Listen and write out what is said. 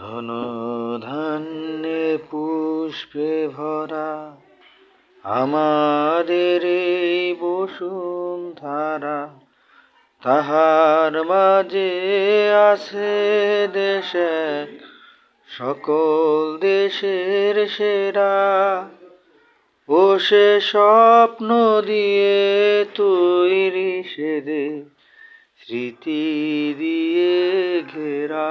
ধন, ধান্যে পুষ্পে ভরা। আমাদের এই বসুন্ধরা তাহার মাঝে আছে দেশ, সকল দেশের সেরা। ও সে স্বপ্ন দিয়ে তৈরি সে দেশ স্মৃতি দিয়ে ঘেরা।